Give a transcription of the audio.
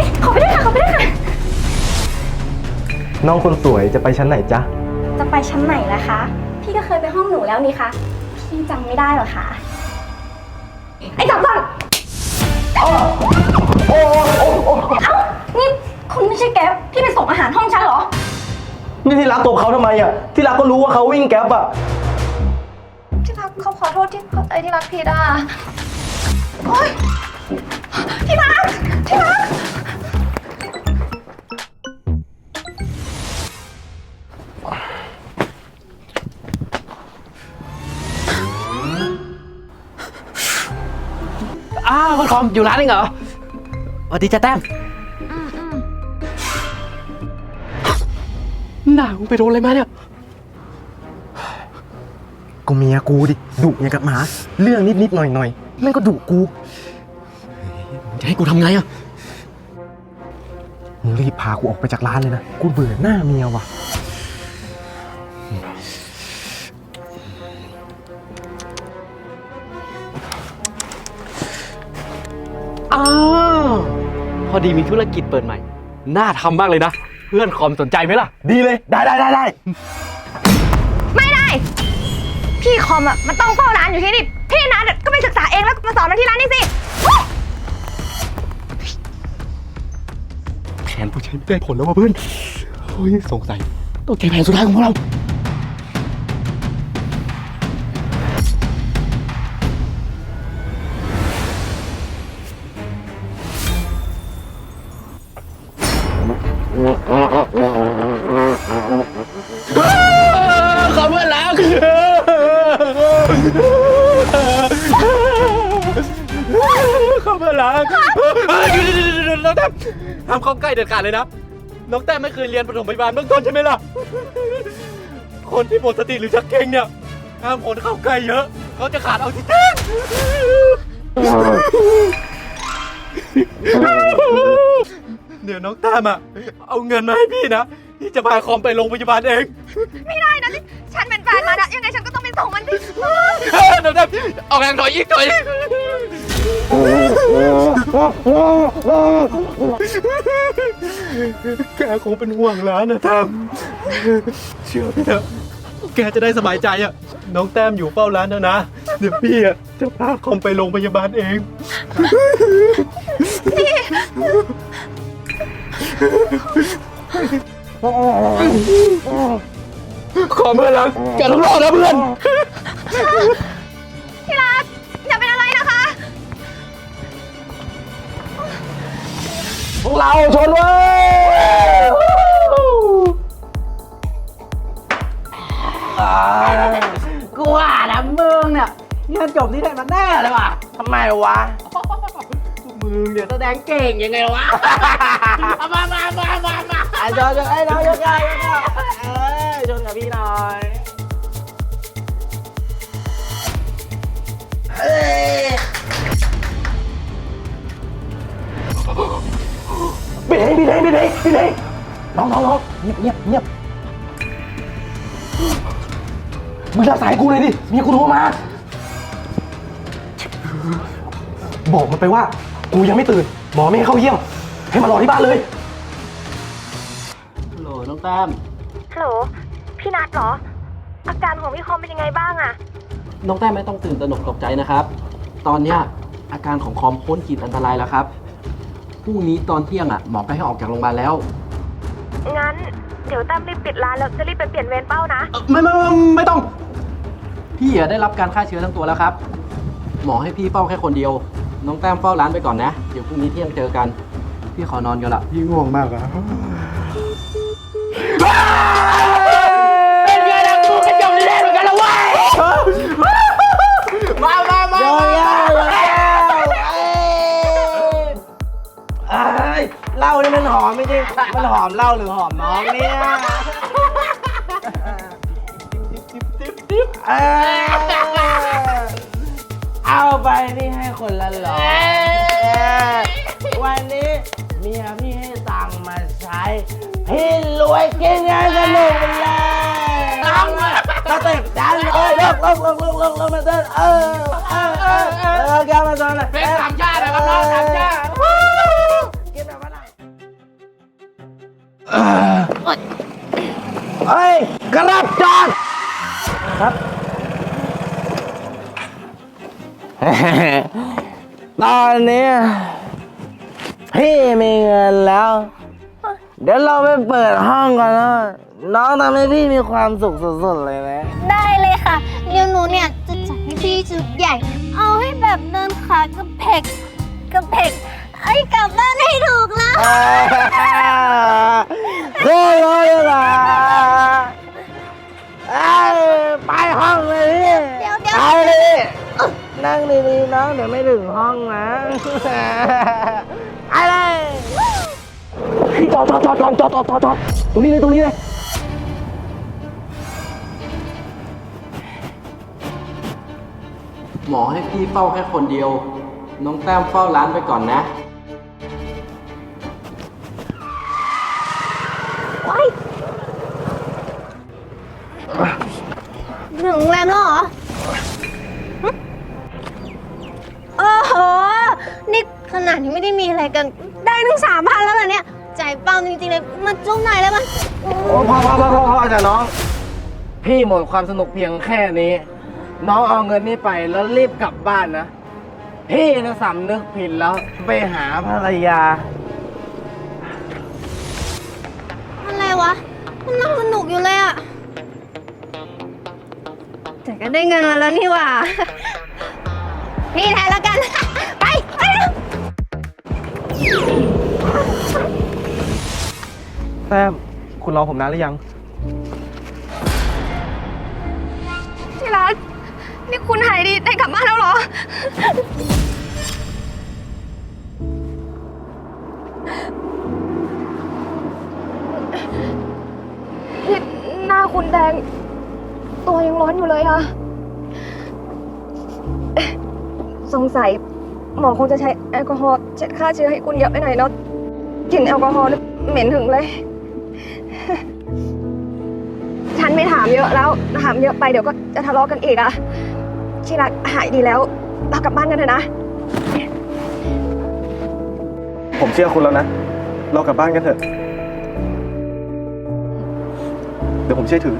ฮ้ยขอไปด้วยค่ะ ขอไปด้วยค่ะ น้องคนสวยจะไปชั้นไหนจ๊ะ จะไปชั้นไหนล่ะคะ พี่ก็เคยไปห้องหนูแล้วนี่คะ พี่จำไม่ได้เหรอคะ ไอ้จับก่อนเอ้า นี่คุณไม่ใช่แก๊ปที่ไปส่งอาหารห้องฉันเหรอ นี่ที่รักตบเขาทำไมอะ ที่รักก็รู้ว่าเขาวิ่งแก๊ปอะ ที่รักเขาขอโทษที่เข้าใจที่รักผิดอะโอ๊ยที่รักที่รัก อมอยู่ร้านเองเหรอสวัสดีจ้าแต้มหน้ามึงไปโดนอะไรมาเนี่ยกูเมียกูดิดุอย่างกับหมา เรื่องนิดๆหน่อยๆแม่งก็ดุกูจะให้กูทำไงอะ มึงรีบพากูออกไปจากร้านเลยนะ กูเบื่อหน้าเมียว่ะ อ้าวพอดีมีธุรกิจเปิดใหม่ น่าทำมากเลยนะ เพื่อนคอมสนใจไหมล่ะ ดีเลย ได้ได้ได้ได้ ไม่ได้ พี่คอมอะมันต้องเฝ้าร้านอยู่ที่นี่ พี่นัดอะก็ไปศึกษาเองแล้วมาสอนมาที่ร้านนี่สิแผนผู้ใช้ไม่ได้ผลแล้วว่ะเพื่อนเฮ้ยสงสัยต้องใช้แผนสุดท้ายของพวกเรา ขอเพื่อนรักขอเพื่อนรักเดี๋ยวเดี๋ยวเดี๋ยวเดี๋ยวน้องแต้มห้ามเข้าใกล้เด็ดขาดเลยนะ น้องแต้มไม่เคยเรียนปฐมพยาบาลเบื้องต้นใช่ไหมล่ะ คนที่หมดสติหรือชักเกร็งเนี่ยห้ามคนเข้าใกล้เยอะ เขาจะขาดออกซิเจน เดี๋ยวน้องแต้มอะเอาเงินมาให้พี่นะพี่จะพาคอมไปโรงพยาบาลเองไม่ได้นะที่ฉันเป็นแฟนมันอะยังไงฉันก็ต้องเป็นส่งมันสิเฮ้ยเดี๋ยวนะเอาแรงถอยอีกถอยอีกแกคงเป็นห่วงร้านนะทำเชื่อพี่เถอะแกจะได้สบายใจอะน้องแต้มอยู่เฝ้าร้านนะนะ เดี๋ยวพี่อะจะพาคอมไปโรงพยาบาลเอง ขอเพื่อนรักแกต้องรอดนะเพื่อนที่รักอย่าเป็นอะไรนะคะ พวกเราชนเว้ยกูว่านะมึงเนี่ยเรียนจบที่ไหนมาแน่เลยว่ะทำไมวะ มึงเนี่ยวแสดงเก่งยังไงวะเอามามามามามาไอ้จอยไอ้น้องยกได้ยกได้เอ้ยชนกับพี่หน่อยเอ้ยพี่เล้งพี่เล้งพี่เล้งพี่เล้งน้องน้องน้องเงียบเงียบเงียบมึงรับสายกูเลยดิเมียกูโทรมา บอกมันไปว่า กูยังไม่ตื่น หมอไม่ให้เข้าเยี่ยม ให้มารอที่บ้านเลยฮัลโหลน้องแต้ม ฮัลโหล พี่นัดเหรอ อาการของพี่คอมเป็นยังไงบ้างอะน้องแต้มไม่ต้องตื่นตระหนกตกใจนะครับ ตอนเนี้ยอาการของคอมพ้นขีดอันตรายแล้วครับ พรุ่งนี้ตอนเที่ยงอะหมอก็ให้ออกจากโรงพยาบาลแล้ว งั้น เดี๋ยวตั้มรีบปิดร้านแล้วจะรีบไปเปลี่ยนเวรเป้านะเอ่อไม่ไม่ไม่ไม่ต้อง พี่อะได้รับการฆ่าเชื้อทั้งตัวแล้วครับ หมอให้พี่เฝ้าแค่คนเดียว น้องแต้มเฝ้าร้านไปก่อนนะ เดี๋ยวพรุ่งนี้เที่ยงเจอกัน พี่ขอนอนกันละ พี่ง่วงมากอะเป็นไงล่ะกูกันจบที่แรกเหมือนกันแล้วเว้ยมามามามาเอ้ยเหล้านี่มันหอมไม่จริงมันหอมเหล้าหรือหอมน้องเนี่ยเอ้ยเอา กินงานสนุกไปเลยเอามามาเต้นดันเอ้ยเลิกลิกลิกลิกลิกลิกมาเต้นเออเออเออเออแกมาเต้นเลยเป็นสามชาตินะครับน้องสามชาติกินแบบว่าไหนเฮ้ยกระับจอดครับตอนนี้พี่มีเงินแล้ว เดี๋ยวเราไปเปิดห้องกันนะน้องทำให้พี่มีความสุขสุดๆเลยนะ ได้เลยค่ะ เดี๋ยวหนูเนี่ยจะจัดให้พี่ชุดใหญ่ เอาให้แบบเดินขากระเพกกระเพกไอ้กลับบ้านให้ถูกแล้วเฮ้ยเลยล่ะเอ้ยไปห้องเลยพี่เดี๋ยวเดี๋ยวไปเลยนั่งดีๆน้องเดี๋ยวไม่ถึงห้องนะ ไปเลย จอดจอดจอดจอดจอดจอดจอดจอดตรงนี้เลยตรงนี้เลยหมอให้พี่เฝ้าแค่คนเดียว น้องแต้มเฝ้าร้านไปก่อนนะถึงโรงแรมแล้วเหรอหึโอ้โห นี่ขนาดที่ไม่ได้มีอะไรกัน ได้ถึงสามพันแล้วเหรอเนี่ย ใจปั้มจริงๆเลยมาจุ้มหน่อยได้ไหมโอ้พอพอพอพอพอจ้ะน้อง พี่หมดความสนุกเพียงแค่นี้ น้องเอาเงินนี้ไปแล้วรีบกลับบ้านนะ พี่นะสำนึกผิดแล้วไปหาภรรยา อะไรวะ มันนั่งสนุกอยู่เลยอะแต่ก็ได้เงินมาแล้วนี่หว่านี่แทนแล้วกัน ไป ไป แต้มคุณรอผมนานหรือยัง ที่รักนี่คุณหายดีได้กลับบ้านแล้วเหรอ นี่หน้าคุณแดง ตัวยังร้อนอยู่เลยอะสงสัยหมอคงจะใช้แอลกอฮอล์เช็ดฆ่าเชื้อให้คุณเยอะไปหน่อยเนาะกลิ่นแอลกอฮอล์นี่เหม็นถึงเลย ฉันไม่ถามเยอะแล้วถามเยอะไปเดี๋ยวก็จะทะเลาะกันอีกอะที่รักหายดีแล้ว เรากลับบ้านกันเถอะนะ ผมเชื่อคุณแล้วนะ เรากลับบ้านกันเถอะ เดี๋ยวผมเชื่อถือ